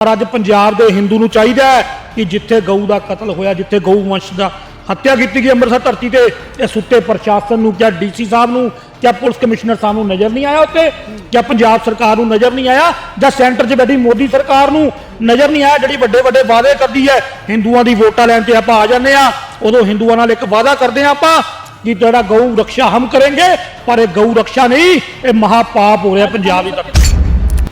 ਪਰ ਅੱਜ ਪੰਜਾਬ ਦੇ ਹਿੰਦੂ ਨੂੰ ਚਾਹੀਦਾ ਹੈ ਕਿ ਜਿੱਥੇ ਗਊ ਦਾ ਕਤਲ ਹੋਇਆ, ਜਿੱਥੇ ਗਊ ਵੰਸ਼ ਦਾ ਹੱਤਿਆ ਕੀਤੀ ਗਈ ਅੰਮ੍ਰਿਤਸਰ ਧਰਤੀ ਤੇ ਇਹ ਸੁੱਤੇ ਪ੍ਰਸ਼ਾਸਨ ਨੂੰ ਕਿਆ ਡੀਸੀ ਸਾਹਿਬ ਨੂੰ ਜਾਂ ਪੁਲਿਸ ਕਮਿਸ਼ਨਰ ਸਾਹਿਬ ਨੂੰ ਨਜ਼ਰ ਨਹੀਂ ਆਇਆ ਉੱਤੇ, ਜਾਂ ਪੰਜਾਬ ਸਰਕਾਰ ਨੂੰ ਨਜ਼ਰ ਨਹੀਂ ਆਇਆ, ਜਾਂ ਸੈਂਟਰ 'ਚ ਬੈਠੀ ਮੋਦੀ ਸਰਕਾਰ ਨੂੰ ਨਜ਼ਰ ਨਹੀਂ ਆਇਆ, ਜਿਹੜੀ ਵੱਡੇ ਵੱਡੇ ਵਾਅਦੇ ਕਰਦੀ ਹੈ, ਹਿੰਦੂਆਂ ਦੀ ਵੋਟਾਂ ਲੈਣ ਤੇ ਆਪਾਂ ਆ ਜਾਂਦੇ ਆ ਉਦੋਂ ਹਿੰਦੂਆਂ ਨਾਲ ਇੱਕ ਵਾਅਦਾ ਕਰਦੇ ਆ ਆਪਾਂ ਕਿ ਜਿਹੜਾ ਗਊ ਰੱਖਿਆ ਹਮ ਕਰਾਂਗੇ, ਪਰ ਇਹ ਗਊ ਰੱਖਿਆ ਨਹੀਂ, ਇਹ ਮਹਾਪਾਪ ਹੋ ਰਿਹਾ ਪੰਜਾਬ ਦੀ ਧਰਤੀ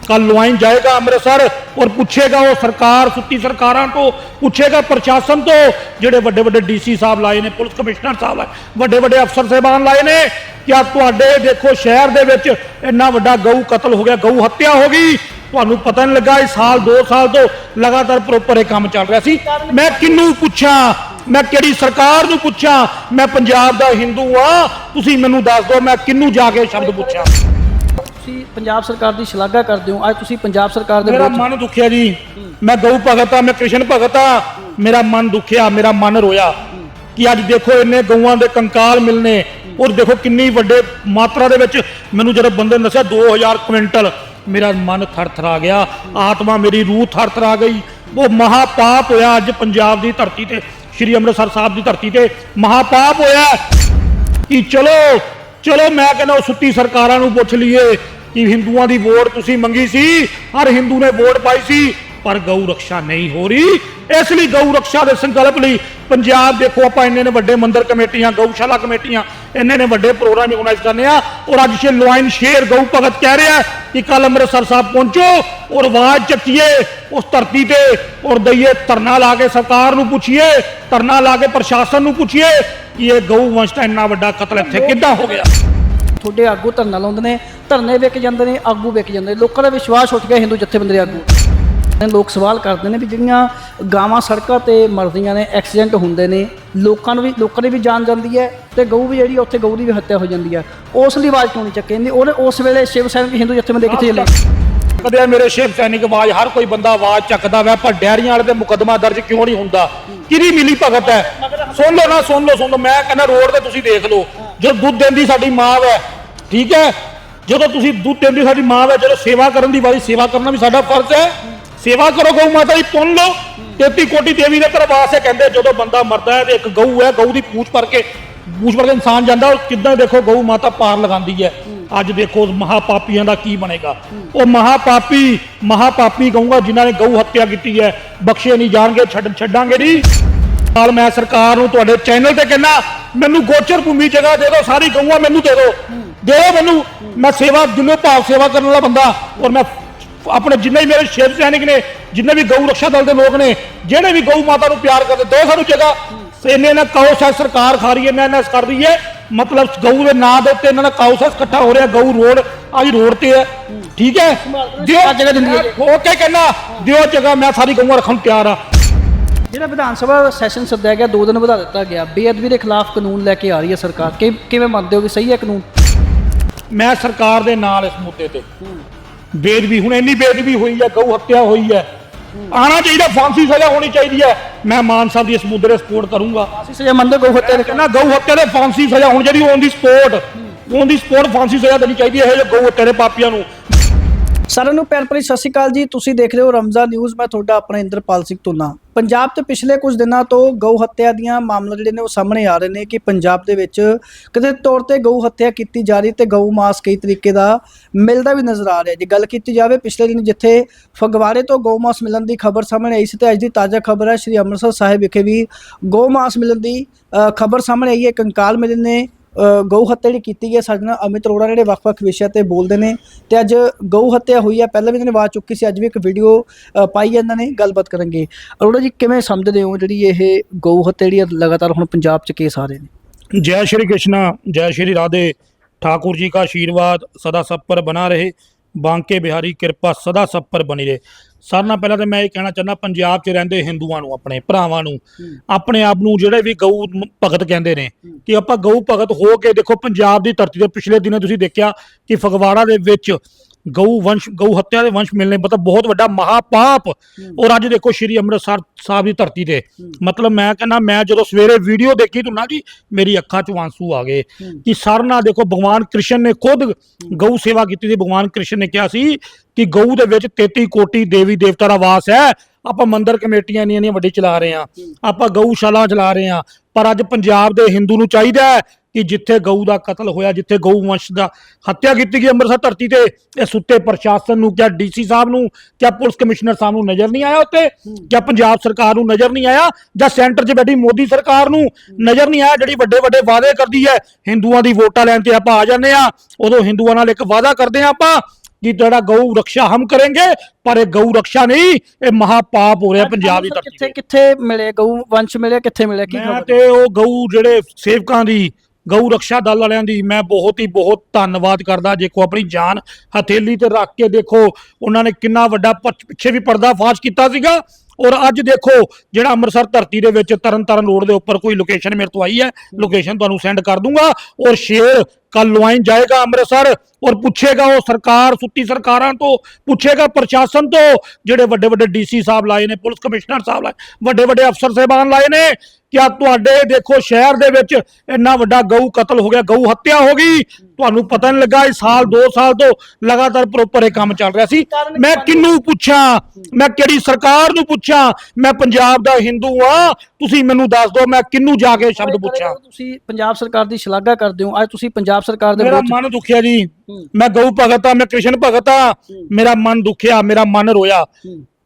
ਕੱਲ ਲੁਆਇਨ ਜਾਏਗਾ ਅੰਮ੍ਰਿਤਸਰ ਔਰ ਪੁੱਛੇਗਾ ਉਹ ਸਰਕਾਰ, ਸੁੱਤੀ ਸਰਕਾਰਾਂ ਤੋਂ, ਪੁੱਛੇਗਾ ਪ੍ਰਸ਼ਾਸਨ ਤੋਂ, ਜਿਹੜੇ ਵੱਡੇ ਵੱਡੇ ਡੀਸੀ ਸਾਹਿਬ ਲਾਏ ਨੇ, ਪੁਲਿਸ ਕਮਿਸ਼ਨਰ ਸਾਹਿਬ ਲਾਏ, ਵੱਡੇ ਵੱਡੇ ਅਫਸਰ ਸਾਹਿਬਾਨ ਲਾਏ ਨੇ ਕਿਆ ਤੁਹਾਡੇ ਦੇਖੋ ਸ਼ਹਿਰ ਦੇ ਵਿੱਚ ਇੰਨਾ ਵੱਡਾ ਗਊ ਕਤਲ ਹੋ ਗਿਆ, ਗਊ ਹੱਤਿਆ ਹੋ ਗਈ, ਤੁਹਾਨੂੰ ਪਤਾ ਨਹੀਂ ਲੱਗਾ ਇਸ ਸਾਲ 2 ਸਾਲ ਤੋਂ ਲਗਾਤਾਰ ਪ੍ਰੋਪਰ ਇਹ ਕੰਮ ਚੱਲ ਰਿਹਾ ਸੀ। ਮੈਂ ਕਿਹਨੂੰ ਪੁੱਛਾਂ? ਮੈਂ ਕਿਹੜੀ ਸਰਕਾਰ ਨੂੰ ਪੁੱਛਾਂ? ਮੈਂ ਪੰਜਾਬ ਦਾ ਹਿੰਦੂ ਆ ਤੁਸੀਂ ਮੈਨੂੰ ਦੱਸ ਦਿਓ, ਮੈਂ ਕਿਹਨੂੰ ਜਾ ਕੇ ਸ਼ਬਦ ਪੁੱਛਾਂ? ਤੁਸੀਂ ਪੰਜਾਬ ਸਰਕਾਰ ਦੀ ਸ਼ਲਾਘਾ ਕਰਦੇ ਹੋ ਅੱਜ ਤੁਸੀਂ ਪੰਜਾਬ ਸਰਕਾਰ ਦੇ ਮੇਰਾ ਮਨ ਦੁਖਿਆ ਜੀ। ਮੈਂ ਗਊ ਭਗਤ ਆ ਮੈਂ ਕ੍ਰਿਸ਼ਨ ਭਗਤ ਆ ਮੇਰਾ ਮਨ ਦੁਖਿਆ ਮੇਰਾ ਮਨ ਰੋਇਆ ਕਿ ਅੱਜ ਦੇਖੋ ਇੰਨੇ ਗਊਆਂ ਦੇ ਕੰਕਾਲ ਮਿਲਨੇ। ਔਰ ਦੇਖੋ ਕਿੰਨੀ ਵੱਡੇ ਮਾਤਰਾ ਦੇ ਵਿੱਚ ਮੈਨੂੰ ਜਦੋਂ ਬੰਦੇ ਨੇ ਦੱਸਿਆ 2000 ਕੁਇੰਟਲ ਮੇਰਾ ਮਨ ਥਰਥਰਾ ਗਿਆ ਆਤਮਾ ਮੇਰੀ ਰੂਹ ਥਰਥਰਾ ਗਈ। ਉਹ ਮਹਾਪਾਪ ਹੋਇਆ ਅੱਜ ਪੰਜਾਬ ਦੀ ਧਰਤੀ ਤੇ ਸ੍ਰੀ ਅੰਮ੍ਰਿਤਸਰ ਸਾਹਿਬ ਦੀ ਧਰਤੀ ਤੇ। ਮਹਾਪਾਪ ਹੋਇਆ ਕਿ ਚਲੋ ਚਲੋ ਮੈਂ ਕਹਿੰਦਾ ਉਹ ਸੁੱਤੀ ਸਰਕਾਰਾਂ ਨੂੰ ਪੁੱਛ ਲਈਏ। ਕਿ ਹਿੰਦੂਆਂ ਦੀ ਵੋਟ ਤੁਸੀਂ ਮੰਗੀ ਸੀ, ਹਰ ਹਿੰਦੂ ਨੇ ਵੋਟ ਪਾਈ ਸੀ, ਪਰ ਗਊ ਰੱਖਿਆ ਨਹੀਂ ਹੋ ਰਹੀ। ਇਸ ਲਈ ਗਊ ਰੱਖਿਆ ਦੇ ਸੰਕਲਪ ਲਈ ਪੰਜਾਬ ਦੇਖੋ, ਆਪਾਂ ਇੰਨੇ ਨੇ ਵੱਡੇ ਮੰਦਰ ਕਮੇਟੀਆਂ, ਗਊਸ਼ਾਲਾ ਕਮੇਟੀਆਂ, ਇੰਨੇ ਨੇ ਵੱਡੇ ਪ੍ਰੋਗਰਾਮ ਆਰਗੇਨਾਈਜ਼ ਕਰਨੇ ਆ। ਔਰ ਅੱਜ ਸ਼ੇ ਲੋਇਨ ਸ਼ੇਰ ਗਊ ਭਗਤ ਕਹਿ ਰਿਹਾ ਕਿ ਕੱਲ ਅੰਮ੍ਰਿਤਸਰ ਸਾਹਿਬ ਪਹੁੰਚੋ ਔਰ ਆਵਾਜ਼ ਚੱਕੀਏ ਉਸ ਧਰਤੀ ਤੇ ਔਰ ਦਈਏ ਧਰਨਾ ਲਾ ਕੇ ਸਰਕਾਰ ਨੂੰ ਪੁੱਛੀਏ, ਧਰਨਾ ਲਾ ਕੇ ਪ੍ਰਸ਼ਾਸਨ ਨੂੰ ਪੁੱਛੀਏ ਕਿ ਇਹ ਗਊ ਵੰਸ਼ ਦਾ ਇੰਨਾ ਵੱਡਾ ਕਤਲ ਇੱਥੇ ਕਿੱਦਾਂ ਹੋ ਗਿਆ? ਤੁਹਾਡੇ ਆਗੂ ਧਰਨਾ ਲਾਉਂਦੇ ਨੇ ਧਰਨੇ ਵਿਕ ਜਾਂਦੇ ਨੇ ਆਗੂ ਵਿਕ ਜਾਂਦੇ ਨੇ। ਲੋਕਾਂ ਦਾ ਵਿਸ਼ਵਾਸ ਉੱਠ ਗਿਆ ਹਿੰਦੂ ਜਥੇਬੰਦੀ ਦੇ ਆਗੂ। ਲੋਕ ਸਵਾਲ ਕਰਦੇ ਨੇ ਵੀ ਜਿਹੜੀਆਂ ਗਾਵਾਂ ਸੜਕਾਂ ਤੇ ਮਰਦੀਆਂ ਨੇ ਐਕਸੀਡੈਂਟ ਹੁੰਦੇ ਨੇ ਲੋਕਾਂ ਨੂੰ ਵੀ ਲੋਕਾਂ ਦੀ ਵੀ ਜਾਨ ਜਾਂਦੀ ਹੈ ਤੇ ਗਊ ਵੀ ਜਿਹੜੀ ਉੱਥੇ ਗਊ ਦੀ ਵੀ ਹੱਤਿਆ ਹੋ ਜਾਂਦੀ ਹੈ। ਉਸ ਲਈ ਆਵਾਜ਼ ਕਿਉਂ ਨਹੀਂ ਚੱਕੀ? ਜਾਂਦੀ ਉਹਨੇ ਉਸ ਵੇਲੇ ਸ਼ਿਵ ਸੈਨਿਕ ਹਿੰਦੂ ਜਥੇਬੰਦੀ ਕਿੱਥੇ ਚਲੇ? ਕਦੇ ਮੇਰੇ ਸ਼ਿਵ ਸੈਨਿਕ ਆਵਾਜ਼ ਹਰ ਕੋਈ ਬੰਦਾ ਆਵਾਜ਼ ਚੱਕਦਾ ਵੈ ਪਰ ਡੈਰੀਆਂ ਵਾਲੇ ਤੇ ਮੁਕੱਦਮਾ ਦਰਜ ਕਿਉਂ ਨਹੀਂ ਹੁੰਦਾ? ਕਿਹਦੀ ਮਿਲੀ ਭਗਤ ਹੈ? ਸੁਣ ਲਓ ਨਾ ਸੁਣ ਲਓ ਸੁਣ ਲਓ। ਮੈਂ ਕਹਿੰਦਾ ਰੋਡ ਤੇ ਤੁਸੀਂ ਦੇਖ ਲਓ। ਜੋ ਦੁੱਧ ਦਿੰਦੀ ਸਾਡੀ ਮਾਂ ਹੈ ਠੀਕ ਹੈ? ਜਦੋਂ ਤੁਸੀਂ ਦੁੱਧ ਦਿੰਦੀ ਸਾਡੀ ਮਾਂ ਹੈ ਜਦੋਂ ਸੇਵਾ ਕਰਨ ਦੀ ਵਾਰੀ, ਸੇਵਾ ਕਰਨਾ ਵੀ ਸਾਡਾ ਫਰਜ਼ ਹੈ। ਸੇਵਾ ਕਰੋ, ਗਊ ਮਾਤਾ ਦੀ ਪੁੰਨ ਲਓ। 33 ਕੋਟੀ ਦੇਵੀ ਦੇ ਦਰਬਾਰ ਹੈ, ਕਹਿੰਦੇ, ਜਦੋਂ ਬੰਦਾ ਮਰਦਾ ਹੈ ਤੇ ਇੱਕ ਗਊ ਹੈ, ਗਊ ਦੀ ਪੂਛ ਭਰ ਕੇ, ਪੂਛ ਭਰ ਕੇ ਇਨਸਾਨ ਜਾਂਦਾ, ਉਹ ਕਿੱਦਾਂ ਦੇਖੋ, ਗਊ ਮਾਤਾ ਪਾਰ ਲਗਾਉਂਦੀ ਹੈ। ਅੱਜ ਦੇਖੋ ਉਸ ਮਹਾਪਾਪੀਆਂ ਦਾ ਕੀ ਬਣੇਗਾ। ਉਹ ਮਹਾਪਾਪੀ ਮਹਾਪਾਪੀ ਕਹੂੰਗਾ, ਜਿਨ੍ਹਾਂ ਨੇ ਗਊ ਹੱਤਿਆ ਕੀਤੀ ਹੈ। ਬਖਸ਼ੇ ਨਹੀਂ ਜਾਣਗੇ ਛੱਡ ਛੱਡਾਂਗੇ ਨਹੀਂ। ਨਾਲ ਮੈਂ ਸਰਕਾਰ ਨੂੰ ਤੁਹਾਡੇ ਚੈਨਲ ਤੇ ਕਹਿੰਦਾ ਮੈਨੂੰ ਗੋਚਰ ਭੂਮੀ ਜਗ੍ਹਾ ਦੇ ਦਿਓ ਸਾਰੀ ਗਊਆਂ ਮੈਨੂੰ ਦੇ ਦਿਓ। ਦਿਓ ਮੈਨੂੰ। ਮੈਂ ਸੇਵਾ ਦਿਲੋਂ ਭਾਵ ਸੇਵਾ ਕਰਨ ਵਾਲਾ ਬੰਦਾ ਔਰ ਮੈਂ ਆਪਣੇ ਜਿੰਨੇ ਵੀ ਮੇਰੇ ਸ਼ਿਵ ਸੈਨਿਕ ਨੇ ਜਿੰਨੇ ਵੀ ਗਊ ਰੱਖਿਆ ਦਲ ਦੇ ਲੋਕ ਨੇ ਜਿਹੜੇ ਵੀ ਗਊ ਮਾਤਾ ਨੂੰ ਪਿਆਰ ਕਰਦੇ ਦੋ ਸਾਨੂੰ ਜਗ੍ਹਾ। ਇਹਨੇ ਨਾ ਕਾਉਸ ਹੈ ਸਰਕਾਰ ਖਾ ਰਹੀ ਹੈ ਨਾ ਨਾ ਕਰ ਰਹੀ ਹੈ। ਮਤਲਬ ਗਊ ਦੇ ਨਾਂ ਦੇ ਉੱਤੇ ਇਹਨਾਂ ਦਾ ਕਾਉਸ ਹੈ ਇਕੱਠਾ ਹੋ ਰਿਹਾ ਗਊ ਰੋਡ ਅੱਜ ਰੋਡ ਤੇ ਹੈ। ਠੀਕ ਹੈ? ਦਿਓ। ਜਗ੍ਹਾ ਦਿੰਦੀ ਹੈ। ਜੀ। ਹੋ ਕੇ ਕਹਿੰਦਾ ਦਿਓ ਜਗ੍ਹਾ ਮੈਂ ਸਾਰੀ ਗਊਆਂ ਰੱਖਣ ਤਿਆਰ ਆ ਜਿਹੜਾ ਵਿਧਾਨ ਸਭਾ ਸੈਸ਼ਨ ਸੱਦਿਆ ਗਿਆ ਦੋ ਦਿਨ ਵਧਾ ਦਿੱਤਾ ਗਿਆ। ਬੇਅਦਬੀ ਦੇ ਖਿਲਾਫ ਕਾਨੂੰਨ ਲੈ ਕੇ ਆ ਰਹੀ ਹੈ ਸਰਕਾਰ। ਕਿ ਕਿਵੇਂ ਮੰਨਦੇ ਹੋ ਕਿ ਸਹੀ ਹੈ ਕਾਨੂੰਨ? ਮੈਂ ਸਰਕਾਰ ਦੇ ਨਾਲ ਇਸ ਮੁੱਦੇ ਤੇ। ਬੇਦਬੀ ਹੁਣ ਇੰਨੀ ਬੇਦਬੀ ਹੋਈ ਹੈ ਗਊ ਹੱਤਿਆ ਹੋਈ ਹੈ। ਆਣਾ ਚਾਹੀਦਾ ਫਾਂਸੀ ਸਜ਼ਾ ਹੋਣੀ ਚਾਹੀਦੀ ਹੈ। ਮੈਂ ਮਾਨ ਸਾਹਿਬ ਦੀ ਇਸ ਮੁੱਦੇ 'ਤੇ ਸਪੋਰਟ ਕਰੂੰਗਾ। ਅਸੀਂ ਸਜ਼ਾ ਮੰਨਦੇ ਗੋ ਹੱਤਿਆ ਦੇ ਕਹਿੰਦਾ ਗਊ ਹੱਤਿਆ ਦੇ ਫਾਂਸੀ ਸਜ਼ਾ ਹੋਣੀ ਚਾਹੀਦੀ ਔਨ ਦੀ ਸਪੋਰਟ ਔਨ ਦੀ ਸਪੋਰਟ ਫਾਂਸੀ ਸਜ਼ਾ ਦੇਣੀ ਚਾਹੀਦੀ ਹੈ ਇਹ ਗਊ ਹੱਤਿਆ ਦੇ ਪਾਪੀਆਂ ਨੂੰ। ਸਾਰਿਆਂ ਨੂੰ ਪਿਆਰ ਭਰੀ ਸਤਿ ਸ਼੍ਰੀ ਅਕਾਲ ਜੀ। ਤੁਸੀਂ ਦੇਖ ਰਹੇ ਹੋ ਰਮਜ਼ਾ ਨਿਊਜ਼। ਮੈਂ ਤੁਹਾਡਾ ਆਪਣਾ ਇੰਦਰਪਾਲ ਸਿੰਘ ਤੁਨਾ ਪੰਜਾਬ ਤੇ ਪਿਛਲੇ ਕੁਝ ਦਿਨਾਂ ਤੋਂ ਗਊ ਹੱਤਿਆ ਦੀਆਂ ਮਾਮਲੇ ਜਿਹੜੇ ਨੇ ਉਹ ਸਾਹਮਣੇ ਆ ਰਹੇ ਨੇ ਕਿ ਪੰਜਾਬ ਦੇ ਵਿੱਚ ਕਿਤੇ ਤੌਰ ਤੇ ਗਊ ਹੱਤਿਆ ਕੀਤੀ ਜਾ ਰਹੀ ਤੇ ਗਊ ਮਾਸ ਕਈ ਤਰੀਕੇ ਦਾ ਮਿਲਦਾ ਵੀ ਨਜ਼ਰ ਆ ਰਿਹਾ। ਜੇ ਗੱਲ ਕੀਤੀ ਜਾਵੇ ਪਿਛਲੇ ਦਿਨ ਜਿੱਥੇ ਫਗਵਾੜੇ ਤੋਂ ਗਊ ਮਾਸ ਮਿਲਣ ਦੀ ਖਬਰ ਸਾਹਮਣੇ ਆਈ ਸੀ ਤੇ ਅੱਜ ਦੀ ਤਾਜ਼ਾ ਖਬਰ ਹੈ। ਸ੍ਰੀ ਅੰਮ੍ਰਿਤਸਰ ਸਾਹਿਬ ਵਿਖੇ ਵੀ ਗਊ ਮਾਸ ਮਿਲਣ ਦੀ ਖਬਰ ਸਾਹਮਣੇ ਆਈ ਹੈ। ਕੰਕਾਲ ਮਿਲੇ ਨੇ ਗਊ ਹੱਤਿਆ ਜਿਹੜੀ ਕੀਤੀ ਹੈ ਸਾਡੇ ਨਾਲ ਅਮਿਤ ਅਰੋੜਾ ਜਿਹੜੇ ਵੱਖ-ਵੱਖ ਵਿਸ਼ਿਆਂ ਤੇ ਬੋਲਦੇ ਨੇ ਤੇ ਅੱਜ ਗਊ ਹੱਤਿਆ ਹੋਈ ਹੈ ਪਹਿਲਾਂ ਵੀ ਇਹਨਾਂ ਨੇ ਆਵਾਜ਼ ਚੁੱਕੀ ਸੀ ਅੱਜ ਵੀ ਇੱਕ ਵੀਡੀਓ ਅ, ਪਾਈ ਹੈ ਇਹਨਾਂ ਨੇ ਗੱਲਬਾਤ ਕਰਾਂਗੇ ਅਰੋੜਾ ਜੀ ਕਿਵੇਂ ਸਮਝਦੇ ਹੋ ਜਿਹੜੀ ਇਹ ਗਊ ਹੱਤਿਆ ਜਿਹੜੀ ਹੈ ਲਗਾਤਾਰ ਹੁਣ ਪੰਜਾਬ 'ਚ ਕੇਸ ਆ ਰਹੇ ਨੇ जय श्री कृष्णा जय श्री राधे ठाकुर जी का आशीर्वाद सदा सब पर बना रहे ਬਾਂਕੇ ਬਿਹਾਰੀ ਕਿਰਪਾ ਸਦਾ ਸਭ ਪਰ ਬਣੀ ਰਹੇ। ਸਾਰਿਆਂ ਨਾਲ ਪਹਿਲਾਂ ਤਾਂ ਮੈਂ ਇਹ ਕਹਿਣਾ ਚਾਹੁੰਦਾ ਪੰਜਾਬ 'ਚ ਰਹਿੰਦੇ ਹਿੰਦੂਆਂ ਨੂੰ ਆਪਣੇ ਭਰਾਵਾਂ ਨੂੰ ਆਪਣੇ ਆਪ ਨੂੰ ਜਿਹੜੇ ਵੀ ਗਊ ਭਗਤ ਕਹਿੰਦੇ ਨੇ ਕਿ ਆਪਾਂ ਗਊ ਭਗਤ ਹੋ ਕੇ ਦੇਖੋ ਪੰਜਾਬ ਦੀ ਧਰਤੀ ਤੇ ਪਿਛਲੇ ਦਿਨਾਂ ਤੁਸੀਂ ਦੇਖਿਆ ਕਿ ਫਗਵਾੜਾ ਦੇ ਵਿੱਚ ਗਊ ਵੰਸ਼ ਗਊ ਹੱਤਿਆ ਦੇ ਵੰਸ਼ ਮਿਲਨੇ ਮਤਲਬ ਬਹੁਤ ਵੱਡਾ ਮਹਾਪਾਪ। ਔਰ ਅੱਜ ਦੇਖੋ ਸ਼੍ਰੀ ਅੰਮ੍ਰਿਤਸਰ ਸਾਹਿਬ ਦੀ ਧਰਤੀ ਤੇ। ਮਤਲਬ ਮੈਂ ਕਹਿੰਦਾ ਮੈਂ ਜਦੋਂ ਸਵੇਰੇ ਵੀਡੀਓ ਦੇਖੀ ਤੂੰ ਨਾ ਜੀ ਮੇਰੀ ਅੱਖਾਂ 'ਚ ਆਂਸੂ ਆ ਗਏ ਕਿ ਸਰ ਨਾ ਦੇਖੋ ਭਗਵਾਨ ਕ੍ਰਿਸ਼ਨ ਨੇ ਖੁਦ ਗਊ ਸੇਵਾ ਕੀਤੀ ਸੀ। ਭਗਵਾਨ ਕ੍ਰਿਸ਼ਨ ਨੇ ਕਿਹਾ ਸੀ ਕਿ ਗਊ ਦੇ ਵਿੱਚ 33 ਕੋਟੀ ਦੇਵੀ ਦੇਵਤਾ ਦਾ ਵਾਸ ਹੈ। ਆਪਾਂ ਮੰਦਿਰ ਕਮੇਟੀਆਂ ਇੰਨੀਆਂ ਇੰਨੀਆਂ ਵੱਡੀ ਚਲਾ ਰਹੇ ਆ ਆਪਾਂ ਗਊਸ਼ਾਲਾ ਚਲਾ ਰਹੇ ਆ ਪਰ ਅੱਜ ਪੰਜਾਬ ਦੇ ਹਿੰਦੂ ਨੂੰ ਚਾਹੀਦਾ ਹੈ ਕਿ ਜਿੱਥੇ ਗਊ ਦਾ ਕਤਲ ਹੋਇਆ ਜਿੱਥੇ ਗਊ ਵੰਸ਼ ਦਾ ਹੱਤਿਆ ਕੀਤੀ ਗਈ ਅੰਮ੍ਰਿਤਸਰ ਧਰਤੀ ਤੇ ਇਹ ਸੁੱਤੇ ਪ੍ਰਸ਼ਾਸਨ ਨੂੰ ਕਿਆ ਡੀਸੀ ਸਾਹਿਬ ਨੂੰ ਕਿਆ ਪੁਲਿਸ ਕਮਿਸ਼ਨਰ ਸਾਹਿਬ ਨੂੰ ਨਜ਼ਰ ਨਹੀਂ ਆਇਆ ਉੱਤੇ ਕਿਆ ਪੰਜਾਬ ਸਰਕਾਰ ਨੂੰ ਨਜ਼ਰ ਨਹੀਂ ਆਇਆ ਜਾਂ ਸੈਂਟਰ 'ਚ ਬੈਠੀ ਮੋਦੀ ਸਰਕਾਰ ਨੂੰ ਨਜ਼ਰ ਨਹੀਂ ਆਇਆ ਜਿਹੜੀ ਵੱਡੇ ਵੱਡੇ ਵਾਅਦੇ ਕਰਦੀ ਹੈ ਹਿੰਦੂਆਂ ਦੀ ਵੋਟਾਂ ਲੈਣ ਤੇ ਆਪਾਂ ਆ ਜਾਂਦੇ ਆ ਉਦੋਂ ਹਿੰਦੂਆਂ ਨਾਲ ਇੱਕ ਵਾਅਦਾ ਕਰਦੇ ਆ ਆਪਾਂ ਕਿ ਜਿਹੜਾ ਗਊ ਰੱਖਿਆ ਹਮ ਕਰਾਂਗੇ ਪਰ ਇਹ ਗਊ ਰੱਖਿਆ ਨਹੀਂ ਇਹ ਮਹਾਪਾਪ ਹੋ ਰਿਹਾ ਪੰਜਾਬ ਦੀ ਧਰਤੀ ਕਿੱਥੇ ਤੇ। ਕਿੱਥੇ ਮਿਲੇ? ਗਊ ਵੰਸ਼ ਮਿਲੇ ਕਿੱਥੇ ਮਿਲੇ? ਕੀ ਮੈਂ ਤੇ ਉਹ ਗਊ ਜਿਹੜੇ ਸੇਵਕਾਂ ਦੀ ਗਊ ਰੱਖਿਆ ਦਲ ਵਾਲਿਆਂ ਦੀ ਮੈਂ ਬਹੁਤ ਹੀ ਬਹੁਤ ਧੰਨਵਾਦ ਕਰਦਾ। ਦੇਖੋ ਆਪਣੀ ਜਾਨ ਹਥੇਲੀ ਤੇ ਰੱਖ ਕੇ ਦੇਖੋ, ਉਹਨਾਂ ਨੇ ਕਿੰਨਾ ਵੱਡਾ ਪਿੱਛੇ ਵੀ ਪਰਦਾ ਫਾਸ਼ ਕੀਤਾ ਸੀਗਾ। ਔਰ ਅੱਜ ਦੇਖੋ, ਜਿਹੜਾ ਅੰਮ੍ਰਿਤਸਰ ਧਰਤੀ ਦੇ ਵਿੱਚ ਤਰਨ ਤਾਰਨ ਰੋਡ ਦੇ ਉੱਪਰ ਕੋਈ ਲੋਕੇਸ਼ਨ ਮੇਰੇ ਤੋਂ ਆਈ ਹੈ ਲੋਕੇਸ਼ਨ ਤੁਹਾਨੂੰ ਸੈਂਡ ਕਰ ਦੂੰਗਾ ਔਰ ਸ਼ੇਰ ਕੱਲ ਲੁਆਇਨ ਜਾਏਗਾ ਅੰਮ੍ਰਿਤਸਰ ਔਰ ਪੁੱਛੇਗਾ ਉਹ ਸਰਕਾਰ, ਸੁੱਤੀ ਸਰਕਾਰਾਂ ਤੋਂ, ਪੁੱਛੇਗਾ ਪ੍ਰਸ਼ਾਸਨ ਤੋਂ, ਜਿਹੜੇ ਵੱਡੇ ਵੱਡੇ ਡੀਸੀ ਸਾਹਿਬ ਲਾਏ ਨੇ, ਪੁਲਿਸ ਕਮਿਸ਼ਨਰ ਸਾਹਿਬ ਲਾਏ, ਵੱਡੇ ਵੱਡੇ ਅਫਸਰ ਸਾਹਿਬਾਨ ਲਾਏ ਨੇ, ਕਿਆ ਤੁਹਾਡੇ ਦੇਖੋ ਸ਼ਹਿਰ ਦੇ ਵਿੱਚ ਇੰਨਾ ਵੱਡਾ ਗਊ ਕਤਲ ਹੋ ਗਿਆ, ਗਊ ਹੱਤਿਆ ਹੋ ਗਈ ਤੁਹਾਨੂੰ ਪਤਾ ਨਹੀਂ ਲੱਗਾ ਇਹ ਸਾਲ 2 ਸਾਲ ਤੋਂ ਲਗਾਤਾਰ ਪ੍ਰੋਪਰ ਇਹ ਕੰਮ ਚੱਲ ਰਿਹਾ ਸੀ। ਮੈਂ ਕਿਹਨੂੰ ਪੁੱਛਾਂ? ਮੈਂ ਕਿਹੜੀ ਸਰਕਾਰ ਨੂੰ ਪੁੱਛਾਂ? ਮੈਂ ਪੰਜਾਬ ਦਾ ਹਿੰਦੂ ਆ ਤੁਸੀਂ ਮੈਨੂੰ ਦੱਸ ਦਿਓ ਮੈਂ ਕਿਹਨੂੰ ਜਾ ਕੇ ਸ਼ਬਦ ਪੁੱਛਾਂ? ਤੁਸੀਂ ਪੰਜਾਬ ਸਰਕਾਰ ਦੀ ਸ਼ਲਾਘਾ ਕਰਦੇ ਹੋ। ਅੱਜ ਤੁਸੀਂ ਪੰਜਾਬ ਸਰਕਾਰ ਦੇ ਮੇਰਾ ਮਨ ਦੁਖਿਆ ਜੀ। ਮੈਂ ਗਊ ਭਗਤ ਆ ਮੈਂ ਕ੍ਰਿਸ਼ਨ ਭਗਤ ਆ ਮੇਰਾ ਮਨ ਦੁਖਿਆ ਮੇਰਾ ਮਨ ਰੋਇਆ।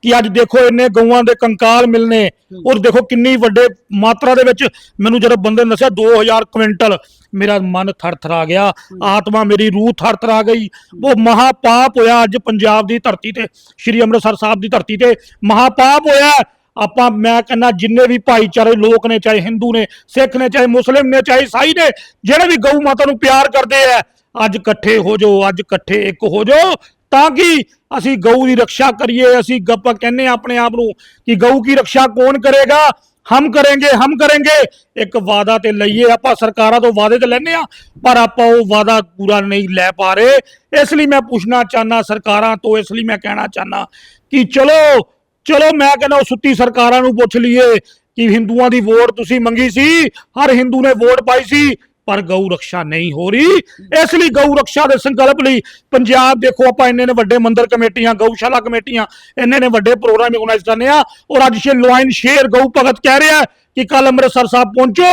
ਕਿ ਅੱਜ ਦੇਖੋ ਇੰਨੇ ਗਊਆਂ ਦੇ ਕੰਕਾਲ ਮਿਲਨੇ, ਔਰ ਦੇਖੋ ਕਿੰਨੀ ਵੱਡੇ ਮਾਤਰਾ ਦੇ ਵਿੱਚ ਮੈਨੂੰ ਜਦੋਂ ਬੰਦੇ ਨੇ ਦੱਸਿਆ 2000 ਕੁਇੰਟਲ ਮੇਰਾ ਮਨ ਥਰਥਰਾ ਗਿਆ, ਆਤਮਾ ਮੇਰੀ ਰੂਹ ਥਰਥਰਾ ਗਈ। ਉਹ ਮਹਾਪਾਪ ਹੋਇਆ ਅੱਜ ਪੰਜਾਬ ਦੀ ਧਰਤੀ ਤੇ, ਸ਼੍ਰੀ ਅੰਮ੍ਰਿਤਸਰ ਸਾਹਿਬ ਦੀ ਧਰਤੀ ਤੇ ਮਹਾਪਾਪ ਹੋਇਆ। ਆਪਾਂ ਮੈਂ ਕਹਿੰਦਾ ਜਿੰਨੇ ਵੀ ਭਾਈਚਾਰੇ ਲੋਕ ਨੇ, ਚਾਹੇ ਹਿੰਦੂ ਨੇ, ਸਿੱਖ ਨੇ, ਚਾਹੇ ਮੁਸਲਿਮ ਨੇ, ਚਾਹੇ ਈਸਾਈ ਨੇ, ਜਿਹੜੇ ਵੀ ਗਊ ਮਾਤਾ ਨੂੰ ਪਿਆਰ ਕਰਦੇ ਆ, ਅੱਜ ਇਕੱਠੇ ਹੋ ਜਾਓ, ਅੱਜ ਇਕੱਠੇ ਇੱਕ ਹੋ ਜਾਓ, ਤਾਂ ਕਿ ਅਸੀਂ ਗਊ ਦੀ ਰੱਖਿਆ ਕਰੀਏ, ਅਸੀਂ ਗੱਪਾ ਕਹਿੰਨੇ ਆਪਣੇ ਆਪ ਨੂੰ ਕਿ ਗਊ ਕੀ ਰੱਖਿਆ ਕੌਣ ਕਰੇਗਾ? ਹਮ ਕਰਾਂਗੇ ਹਮ ਕਰਾਂਗੇ। ਇੱਕ ਵਾਦਾ ਤੇ ਲਈਏ ਆਪਾਂ, ਸਰਕਾਰਾਂ ਤੋਂ ਵਾਦੇ ਤੇ ਲੈਨੇ ਆ ਪਰ ਆਪਾਂ ਉਹ ਵਾਦਾ ਪੂਰਾ ਨਹੀਂ ਲੈ ਪਾ ਰਹੇ। ਇਸ ਲਈ ਮੈਂ ਪੁੱਛਣਾ ਚਾਹਨਾ ਸਰਕਾਰਾਂ ਤੋਂ, ਇਸ ਲਈ ਮੈਂ ਕਹਿਣਾ ਚਾਹਨਾ ਕਿ ਚਲੋ ਚਲੋ ਮੈਂ ਕਹਿੰਦਾ ਉਹ ਸੁੱਤੀ ਸਰਕਾਰਾਂ ਨੂੰ ਪੁੱਛ ਲਈਏ ਕਿ ਹਿੰਦੂਆਂ ਦੀ ਵੋਟ ਤੁਸੀਂ ਮੰਗੀ ਸੀ? ਹਰ ਹਿੰਦੂ ਨੇ ਵੋਟ ਪਾਈ ਸੀ। ਪਰ ਗਊ ਰੱਖਿਆ ਨਹੀਂ ਹੋ ਰਹੀ। ਇਸ ਲਈ ਗਊ ਰੱਖਿਆ ਦੇ ਸੰਕਲਪ ਲਈ ਪੰਜਾਬ ਦੇਖੋ ਆਪਾਂ ਇੰਨੇ ਨੇ ਵੱਡੇ ਮੰਦਰ ਕਮੇਟੀਆਂ, ਗਊਸ਼ਾਲਾ ਕਮੇਟੀਆਂ, ਇੰਨੇ ਨੇ ਵੱਡੇ ਪ੍ਰੋਗਰਾਮ ਆਰਗੇਨਾਈਜ਼ ਕਰਨੇ ਆ। ਔਰ ਅੱਜ ਸ਼ੇ ਲੋਇਨ ਸ਼ੇਰ ਗਊ ਭਗਤ ਕਹਿ ਰਿਹਾ ਹੈ ਕਿ ਕੱਲ ਅੰਮ੍ਰਿਤਸਰ ਸਾਹਿਬ ਪਹੁੰਚੋ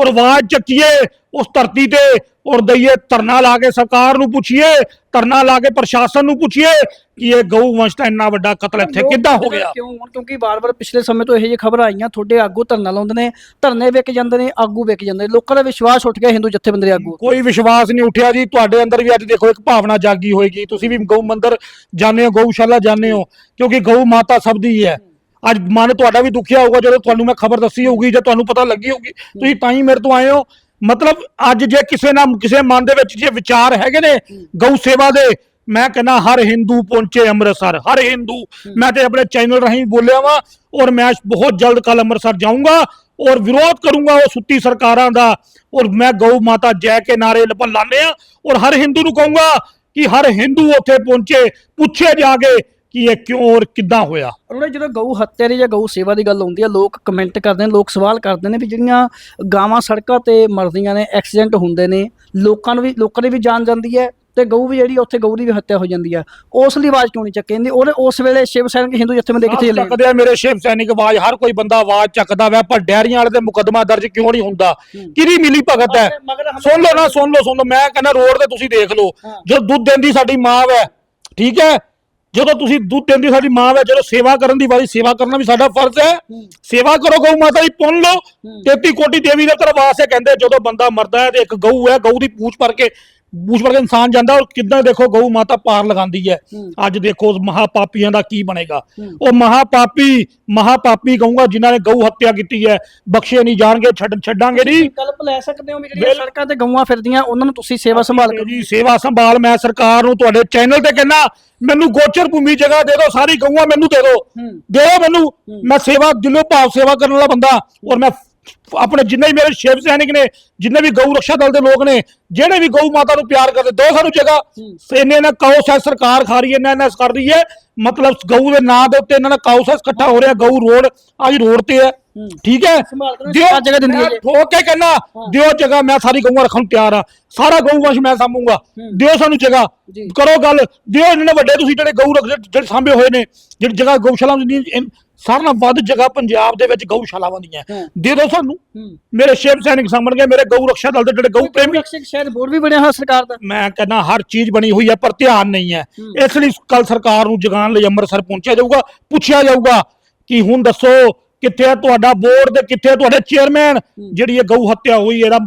ਔਰ ਆਵਾਜ਼ ਚੱਕੀਏ ਉਸ ਧਰਤੀ ਤੇ ਔਰ ਦਈਏ ਧਰਨਾ ਲਾ ਕੇ ਸਰਕਾਰ ਨੂੰ ਪੁੱਛੀਏ, ਧਰਨਾ ਲਾ ਕੇ ਪ੍ਰਸ਼ਾਸਨ ਨੂੰ ਪੁੱਛੀਏ। ਕਿ ਇਹ ਗਊ ਵੰਸ਼ ਦਾ ਇੰਨਾ ਵੱਡਾ ਕਤਲ ਇੱਥੇ ਕਿੱਦਾਂ ਹੋ ਗਿਆ? ਕਿਉਂ? ਹੁਣ ਕਿਉਂਕਿ ਵਾਰ-ਵਾਰ ਪਿਛਲੇ ਸਮੇਂ ਤੋਂ ਇਹੋ ਜਿਹੀ ਖਬਰਾਂ ਆਈਆਂ ਤੁਹਾਡੇ ਆਗੂ ਧਰਨਾ ਲਾਉਂਦੇ ਨੇ ਧਰਨੇ ਵਿਕ ਜਾਂਦੇ ਨੇ ਆਗੂ ਵਿਕ ਜਾਂਦੇ ਨੇ। ਲੋਕਾਂ ਦਾ ਵਿਸ਼ਵਾਸ ਉੱਠ ਗਿਆ ਹਿੰਦੂ ਜਥੇਬੰਦੀ ਦੇ ਆਗੂ ਕੋਈ ਵਿਸ਼ਵਾਸ ਨਹੀਂ ਉੱਠਿਆ ਜੀ। ਤੁਹਾਡੇ ਅੰਦਰ ਵੀ ਅੱਜ ਦੇਖੋ ਇੱਕ ਭਾਵਨਾ ਜਾਗੀ ਹੋਏਗੀ। ਤੁਸੀਂ ਵੀ ਗਊ ਮੰਦਰ ਜਾਂਦੇ ਹੋ ਗਊਸ਼ਾਲਾ ਜਾਂਦੇ ਹੋ ਕਿਉਂਕਿ ਗਊ ਮਾਤਾ ਸਭ ਦੀ ਹੈ। ਅੱਜ ਮਨ ਤੁਹਾਡਾ ਵੀ ਦੁਖਿਆ ਹੋਊਗਾ ਜਦੋਂ ਤੁਹਾਨੂੰ ਮੈਂ ਖਬਰ ਦੱਸੀ ਹੋਊਗੀ ਜਾਂ ਤੁਹਾਨੂੰ ਪਤਾ ਲੱਗੀ ਹੋਊਗੀ। ਤੁਸੀਂ ਤਾਂ ਹੀ ਮੇਰੇ ਤੋਂ ਆਏ ਹੋ। ਮਤਲਬ ਅੱਜ ਜੇ ਕਿਸੇ ਨਾ ਕਿਸੇ ਮਨ ਦੇ ਵਿੱਚ ਜੇ ਵਿਚਾਰ ਹੈਗੇ ਨੇ ਗਊ ਸੇਵਾ ਦੇ ਮੈਂ ਕਹਿੰਦਾ ਹਰ ਹਿੰਦੂ ਪਹੁੰਚੇ ਅੰਮ੍ਰਿਤਸਰ, ਹਰ ਹਿੰਦੂ ਮੈਂ ਤੇ ਆਪਣੇ ਚੈਨਲ ਰਾਹੀਂ ਬੋਲਿਆ ਵਾਂ ਔਰ ਮੈਂ ਬਹੁਤ ਜਲਦ ਕੱਲ ਅੰਮ੍ਰਿਤਸਰ ਜਾਊਂਗਾ ਔਰ ਵਿਰੋਧ ਕਰੂੰਗਾ ਉਹ ਸੁੱਤੀ ਸਰਕਾਰਾਂ ਦਾ। ਔਰ ਮੈਂ ਗਊ ਮਾਤਾ ਜੈ ਕੇ ਨਾਰੇ ਲਪ ਲਾਣੇ ਆ ਔਰ ਹਰ ਹਿੰਦੂ ਨੂੰ ਕਹੂੰਗਾ ਕਿ ਹਰ ਹਿੰਦੂ ਉੱਥੇ ਪਹੁੰਚੇ, ਪੁੱਛੇ ਜਾ ਕੇ ਕਿ ਇਹ ਕਿਉਂ ਔਰ ਕਿੱਦਾਂ ਹੋਇਆ। ਉਹਨਾਂ ਜਦੋਂ ਗਊ ਹੱਤਿਆ ਦੀ ਜਾਂ ਗਊ ਸੇਵਾ ਦੀ ਗੱਲ ਆਉਂਦੀ ਹੈ, ਲੋਕ ਕਮੈਂਟ ਕਰਦੇ ਨੇ, ਲੋਕ ਸਵਾਲ ਕਰਦੇ ਨੇ ਵੀ ਜਿਹੜੀਆਂ ਗਾਵਾਂ ਸੜਕਾਂ ਤੇ ਮਰਦੀਆਂ ਨੇ ਐਕਸੀਡੈਂਟ ਹੁੰਦੇ ਨੇ, ਲੋਕਾਂ ਨੂੰ ਵੀ ਲੋਕਾਂ ਦੀ ਵੀ ਜਾਨ ਜਾਂਦੀ ਹੈ। ਤੇ ਗਊ ਵੀ ਜਿਹੜੀ ਉੱਥੇ ਗਊ ਦੀ ਵੀ ਹੱਤਿਆ ਹੋ ਜਾਂਦੀ ਹੈ ਉਸ ਲਈ ਆਵਾਜ਼ ਕਿਉਂ ਨਹੀਂ ਚੱਕੀ ਜਾਂਦੀ? ਉਹਨੇ ਉਸ ਵੇਲੇ ਸ਼ਿਵ ਸੈਨਿਕ ਹਿੰਦੂ ਜਥੇਬੰਦੀ ਕਿੱਥੇ ਚਲੇ? ਚੱਕਦੇ ਆ ਮੇਰੇ ਸ਼ਿਵ ਸੈਨਿਕ ਆਵਾਜ਼ ਹਰ ਕੋਈ ਬੰਦਾ ਆਵਾਜ਼ ਚੱਕਦਾ ਵੈ ਪਰ ਡੈਰੀਆਂ ਵਾਲੇ ਤੇ ਮੁਕੱਦਮਾ ਦਰਜ ਕਿਉਂ ਨਹੀਂ ਹੁੰਦਾ? ਕਿਹਦੀ ਮਿਲੀ ਭਗਤ ਹੈ? ਸੁਣ ਲਓ ਨਾ ਸੁਣ ਲਓ ਸੁਣ ਲਓ। ਮੈਂ ਕਹਿੰਦਾ ਰੋਡ ਤੇ ਤੁਸੀਂ ਦੇਖ ਲਓ। ਜੋ ਦੁੱਧ ਦਿੰਦੀ ਸਾਡੀ ਮਾਂ ਹੈ ਠੀਕ ਹੈ? ਜਦੋਂ ਤੁਸੀਂ ਦੁੱਧ ਦਿੰਦੀ ਸਾਡੀ ਮਾਂ ਹੈ ਜਦੋਂ ਸੇਵਾ ਕਰਨ ਦੀ ਵਾਰੀ ਸੇਵਾ ਕਰਨਾ ਵੀ ਸਾਡਾ ਫਰਜ਼ ਹੈ। ਸੇਵਾ ਕਰੋ ਗਊ ਮਾਤਾ ਦੀ ਪੁੰਨ ਲਓ। 33 ਕੋਟੀ ਦੇਵੀ ਦਾ ਤਰਵਾਸ ਹੈ ਕਹਿੰਦੇ ਜਦੋਂ ਬੰਦਾ ਮਰਦਾ ਹੈ ਤੇ ਇੱਕ ਗਊ ਹੈ ਗਊ ਦੀ ਪੂਛ ਭਰ ਕੇ ਭਰ ਕੇ ਇਨਸਾਨ ਜਾਂਦਾ ਔਰ ਕਿੱਦਾਂ ਦੇਖੋ ਗਊ ਮਾਤਾ ਪਾਰ ਲਗਾਉਂਦੀ ਹੈ। ਅੱਜ ਦੇਖੋ ਉਸ ਮਹਾਪਾਪੀਆਂ ਦਾ ਕੀ ਬਣੇਗਾ। ਉਹ ਮਹਾਪਾਪੀ ਮਹਾਪਾਪੀ ਕਹੂੰਗਾ ਜਿਨ੍ਹਾਂ ਨੇ ਗਊ ਹੱਤਿਆ ਕੀਤੀ ਹੈ। ਬਖਸ਼ੇ ਨਹੀਂ ਜਾਣਗੇ ਛੱਡ ਛੱਡਾਂਗੇ ਨਹੀਂ। ਵਿਕਲਪ ਲੈ ਸਕਦੇ ਹੋ ਵੀ ਜਿਹੜੀਆਂ ਸੜਕਾਂ ਤੇ ਗਊਆਂ ਫਿਰਦੀਆਂ ਉਹਨਾਂ ਨੂੰ ਤੁਸੀਂ ਸੇਵਾ ਸੰਭਾਲ ਕਰੋ ਜੀ ਸੇਵਾ ਸੰਭਾਲ ਮੈਂ ਸਰਕਾਰ ਨੂੰ ਤੁਹਾਡੇ ਚੈਨਲ ਤੇ ਕਹਿੰਦਾ ਮੈਨੂੰ ਗੋਚਰ ਭੂਮੀ ਜਗ੍ਹਾ ਦੇ ਦਿਓ ਸਾਰੀ ਗਊਆਂ ਮੈਨੂੰ ਦੇ ਦਿਓ। ਦਿਓ ਮੈਨੂੰ। ਮੈਂ ਸੇਵਾ ਦਿਲੋਂ ਭਾਵ ਸੇਵਾ ਕਰਨ ਵਾਲਾ ਬੰਦਾ ਔਰ ਮੈਂ ਆਪਣੇ ਜਿੰਨੇ ਵੀ ਮੇਰੇ ਸ਼ਿਵ ਸੈਨਿਕ ਨੇ ਜਿੰਨੇ ਵੀ ਗਊ ਰਕਸ਼ਾ ਦਲ ਦੇ ਲੋਕ ਨੇ ਜਿਹੜੇ ਵੀ ਗਊ ਮਾਤਾ ਨੂੰ ਪਿਆਰ ਕਰਦੇ ਦੋ ਸਾਨੂੰ ਜਗ੍ਹਾ ਇਹਨੇ ਨਾ ਕਾਉਸ ਹੈ ਸਰਕਾਰ ਖਾ ਰਹੀ ਹੈ ਇਹਨਾਂ ਨਾਲ ਕਰ ਰਹੀ ਹੈ ਮਤਲਬ ਗਊ ਦੇ ਨਾਂ ਦੇ ਉੱਤੇ ਇਹਨਾਂ ਦਾ ਕਾਉਸ ਹੈ ਇਕੱਠਾ ਹੋ ਰਿਹਾ ਗਊ ਰੋਡ ਅੱਜ ਰੋਡ ਤੇ ਹੈ। ਠੀਕ ਹੈ? ਦਿਓ ਜਗ੍ਹਾ ਦਿੰਦੀ ਹੈ। ਠੋਕ ਕੇ ਕਹਿੰਦਾ ਦਿਓ ਜਗ੍ਹਾ ਮੈਂ ਸਾਰੀ ਗਊਆਂ ਰੱਖਣ ਤਿਆਰ ਆ ਸਾਰਾ ਗਊ ਵੰਸ਼ ਮੈਂ ਸਾਂਭੂਗਾ। ਦਿਓ ਸਾਨੂੰ ਜਗ੍ਹਾ। ਕਰੋ ਗੱਲ। ਦਿਓ ਇਹਨਾਂ ਨੇ ਵੱਡੇ ਤੁਸੀਂ ਜਿਹੜੇ ਗਊ ਰੱਖ ਜਿਹੜੇ ਸਾਂਭੇ ਹੋਏ ਨੇ ਜਿਹੜੀ ਜਗ੍ਹਾ ਗਊਸ਼ਾਲਾ ਸਾਰਿਆਂ ਨਾਲੋਂ ਵੱਧ ਜਗ੍ਹਾ ਪੰਜਾਬ ਦੇ ਵਿੱਚ ਗਊਸ਼ਾਲਾਵਾਂ ਦੀਆਂ। ਹਾਂ। ਦੇ ਦਿਓ ਸਾਨੂੰ। ਮੇਰੇ ਸ਼ਿਵ ਸੈਨਿਕ ਸਾਂਭਣ ਗਏ ਮੇਰੇ ਗਊ ਰਕਸ਼ਾ ਦਲ ਦੇ ਜਿਹੜੇ ਗਊ ਪ੍ਰੇਮੀ ਰਕਸ਼ਕ ਬੋਰਡ ਵੀ ਬਣਿਆ ਹੋਇਆ ਸਰਕਾਰ ਦਾ। ਮੈਂ ਕਹਿੰਦਾ ਹਰ ਚੀਜ਼ ਬਣੀ ਹੋਈ ਹੈ ਪਰ ਧਿਆਨ ਨਹੀਂ ਹੈ। ਇਸ ਲਈ ਕੱਲ ਸਰਕਾਰ ਨੂੰ ਜਗਾਉਣ ਲਈ ਅੰਮ੍ਰਿਤਸਰ ਪਹੁੰਚਿਆ ਜਾਊਗਾ। ਪੁੱਛਿਆ ਜਾਊਗਾ ਕਿ ਹੁਣ ਦੱਸੋ ਕਿੱਥੇ ਹੈ ਤੁਹਾਡਾ ਬੋਰਡ ਤੇ ਕਿੱਥੇ ਤੁਹਾਡੇ ਚੇਅਰਮੈਨ? ਜਿਹੜੀ ਇਹ ਗਊ ਹੱਤਿਆ ਹੋਈ ਇਹਦਾ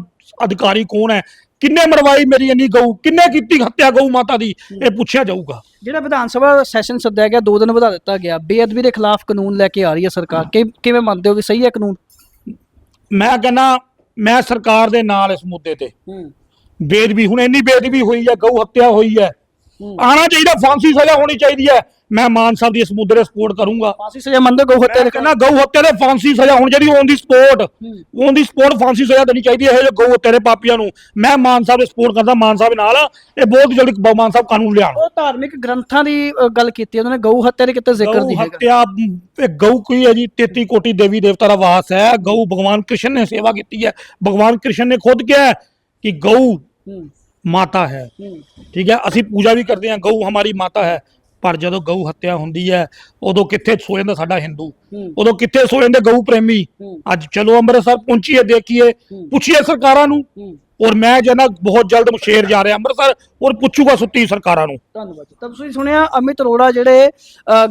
ਅਧਿਕਾਰੀ ਕੌਣ ਹੈ? ਕਿੰਨੇ ਮਰਵਾਈ ਮੇਰੀ ਇੰਨੀ ਗਊ? ਕਿੰਨੇ ਕੀਤੀ ਹੱਤਿਆ ਗਊ ਮਾਤਾ ਦੀ? ਇਹ ਪੁੱਛਿਆ ਜਾਊਗਾ। ਜਿਹੜਾ ਵਿਧਾਨ ਸਭਾ ਸੈਸ਼ਨ ਸੱਦਿਆ ਗਿਆ ਦੋ ਦਿਨ ਵਧਾ ਦਿੱਤਾ ਗਿਆ। ਬੇਅਦਬੀ ਦੇ ਖਿਲਾਫ ਕਾਨੂੰਨ ਲੈ ਕੇ ਆ ਰਹੀ ਹੈ ਸਰਕਾਰ। ਕਿ- ਕਿਵੇਂ ਮੰਨਦੇ ਹੋ ਵੀ ਸਹੀ ਹੈ ਕਾਨੂੰਨ? ਮੈਂ ਕਹਿੰਦਾ ਮੈਂ ਸਰਕਾਰ ਦੇ ਨਾਲ ਇਸ ਮੁੱਦੇ ਤੇ। ਹੂੰ। ਬੇਦਬੀ ਹੁਣ ਇੰਨੀ ਬੇਦਬੀ ਹੋਈ ਹੈ ਗਊ ਹੱਤਿਆ ਹੋਈ ਹੈ। ਆਣਾ ਚਾਹੀਦਾ ਫਾਂਸੀ ਸਜ਼ਾ ਹੋਣੀ ਚਾਹੀਦੀ ਹੈ। ਮੈਂ ਮਾਨ ਸਾਹਿਬ ਦੀ ਇਸ ਮੁੱਦੇ 'ਤੇ ਸਪੋਰਟ ਕਰੂੰਗਾ। ਫਾਂਸੀ ਸਜ਼ਾ ਮੰਨਦੇ ਗਊ ਹੱਤਿਆ ਦੇ ਕਹਿੰਦਾ ਗਊ ਹੱਤਿਆ ਦੇ ਫਾਂਸੀ ਸਜ਼ਾ ਹੋਣੀ ਚਾਹੀਦੀ ਔਨ ਦੀ ਸਪੋਰਟ। ਔਨ ਦੀ ਸਪੋਰਟ ਫਾਂਸੀ ਸਜ਼ਾ ਦੇਣੀ ਚਾਹੀਦੀ ਹੈ ਇਹ ਜੋ ਗਊ ਹੱਤਿਆ ਦੇ ਪਾਪੀਆਂ ਨੂੰ। ਮੈਂ ਮਾਨ ਸਾਹਿਬ ਦੀ ਸਪੋਰਟ ਕਰਦਾ ਮਾਨ ਸਾਹਿਬ ਨਾਲ। ਇਹ ਬਹੁਤ ਜਲਦੀ ਮਾਨ ਸਾਹਿਬ ਕਾਨੂੰਨ ਲਿਆਉਣ। ਉਹ ਧਾਰਮਿਕ ਗ੍ਰੰਥਾਂ ਦੀ ਗੱਲ ਕੀਤੀ ਉਹਨਾਂ ਨੇ ਗਊ ਹੱਤਿਆ ਦੇ ਕਿਤੇ ਜ਼ਿਕਰ ਨਹੀਂ ਹੈਗਾ। ਹੱਤਿਆ ਇਹ ਗਊ ਕੋਈ ਹੈ ਜੀ 33 ਕੋਟੀ ਦੇਵੀ ਦੇਵਤਾ ਦਾ ਵਾਸ ਹੈ। ਗਊ ਭਗਵਾਨ ਕ੍ਰਿਸ਼ਨ ਨੇ ਸੇਵਾ ਕੀਤੀ ਹੈ। ਭਗਵਾਨ ਕ੍ਰਿਸ਼ਨ ਨੇ ਖੁਦ ਕਿਹਾ ਕਿ ਗਊ ਮਾਤਾ ਹੈ। ਠੀਕ ਹੈ? ਅਸੀਂ ਪੂਜਾ ਵੀ ਕਰਦੇ ਹਾਂ ਗਊ ਹਮਾਰੀ ਮਾਤਾ ਹੈ। ਪਰ ਜਦੋਂ ਗਊ ਹੱਤਿਆ ਹੁੰਦੀ ਹੈ ਉਦੋਂ ਕਿੱਥੇ ਸੋ ਜਾਂਦਾ ਸਾਡਾ ਹਿੰਦੂ। ਉਦੋਂ ਕਿੱਥੇ ਸੋ ਜਾਂਦੇ ਗਊ ਪ੍ਰੇਮੀ। ਅੱਜ ਚਲੋ ਅੰਮ੍ਰਿਤਸਰ ਪਹੁੰਚੀਏ ਦੇਖੀਏ। ਪੁੱਛੀਏ ਸਰਕਾਰਾਂ ਨੂੰ। ਔਰ ਮੈਂ ਜਨਾ ਬਹੁਤ ਜਲਦ ਸ਼ੇਰ ਜਾ ਰਿਹਾ ਅੰਮ੍ਰਿਤਸਰ ਔਰ ਪੁੱਛੂਗਾ ਸੁੱਤੀ ਸਰਕਾਰਾਂ ਨੂੰ। ਧੰਨਵਾਦ। ਤਾਂ ਤੁਸੀਂ ਸੁਣਿਆ ਅਮਿਤ ਅਰੋੜਾ ਜਿਹੜੇ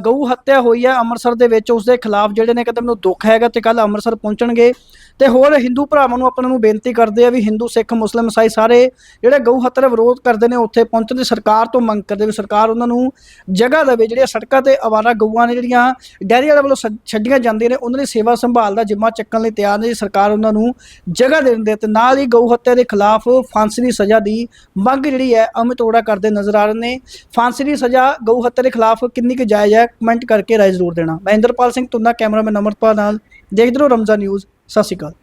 ਗਊ ਹੱਤਿਆ ਹੋਈ ਹੈ ਅੰਮ੍ਰਿਤਸਰ ਦੇ ਵਿੱਚ ਉਸ ਦੇ ਖਿਲਾਫ ਜਿਹੜੇ ਨੇ ਕਹਿੰਦੇ ਮੈਨੂੰ ਦੁੱਖ ਹੈਗਾ ਤੇ ਕੱਲ ਅੰਮ੍ਰਿਤਸਰ ਪਹੁੰਚਣਗੇ। ਤੇ ਹੋਰ ਹਿੰਦੂ ਭਰਾਵਾਂ ਨੂੰ ਆਪਾਂ ਨੂੰ ਬੇਨਤੀ ਕਰਦੇ ਆ ਵੀ ਹਿੰਦੂ ਸਿੱਖ ਮੁਸਲਿਮ ਈਸਾਈ ਸਾਰੇ ਜਿਹੜੇ ਗਊ ਹੱਤਿਆ ਦਾ ਵਿਰੋਧ ਕਰਦੇ ਨੇ ਉੱਥੇ ਪਹੁੰਚਣ ਦੀ ਸਰਕਾਰ ਤੋਂ ਮੰਗ ਕਰਦੇ ਵੀ ਸਰਕਾਰ ਉਹਨਾਂ ਨੂੰ ਜਗ੍ਹਾ ਦੇਵੇ ਜਿਹੜੀਆਂ ਸੜਕਾਂ ਤੇ ਆਵਾਰਾ ਗਊਆਂ ਨੇ ਜਿਹੜੀਆਂ ਡੈਰੀ ਵਾਲੇ ਵੱਲੋਂ ਛੱਡੀਆਂ ਜਾਂਦੀਆਂ ਨੇ, ਉਹਨਾਂ ਦੀ ਸੇਵਾ ਸੰਭਾਲ ਦਾ ਜਿੰਮਾ ਚੱਕਣ ਲਈ ਤਿਆਰ ਨੇ। ਸਰਕਾਰ ਉਹਨਾਂ ਨੂੰ ਜਗ੍ਹਾ ਦੇਣ ਦੇ ਤੇ ਨਾਲ ਹੀ ਗਊ ਹੱਤਿਆ ਦੇ ਖਿਲਾਫ ਫਾਂਸੀ ਦੀ ਸਜ਼ਾ ਦੀ ਮੰਗ ਜਿਹੜੀ ਹੈ ਅਮਿਤ ਅਰੋੜਾ ਕਰਦੇ ਨਜ਼ਰ ਆ ਰਹੇ ਨੇ। ਫਾਂਸੀ ਦੀ ਸਜ਼ਾ ਗਊ ਹੱਤਿਆ ਦੇ ਖਿਲਾਫ ਕਿੰਨੀ ਕੁ ਜਾਇਜ਼ ਹੈ ਕਮੈਂਟ ਕਰਕੇ ਰਾਏ ਜ਼ਰੂਰ ਦੇਣਾ। ਮੈਂ ਇੰਦਰਪਾਲ ਸਿੰਘ ਤੁੰਨਾ ਕੈਮਰਾਮੈਨ ਅਮਰਪਾਲ ਨਾਲ, ਦੇਖਦੇ ਰਹੋ ਰਮਜ਼ਾਨ ਨਿਊਜ਼। ਸਤਿ ਸ਼੍ਰੀ ਅਕਾਲ।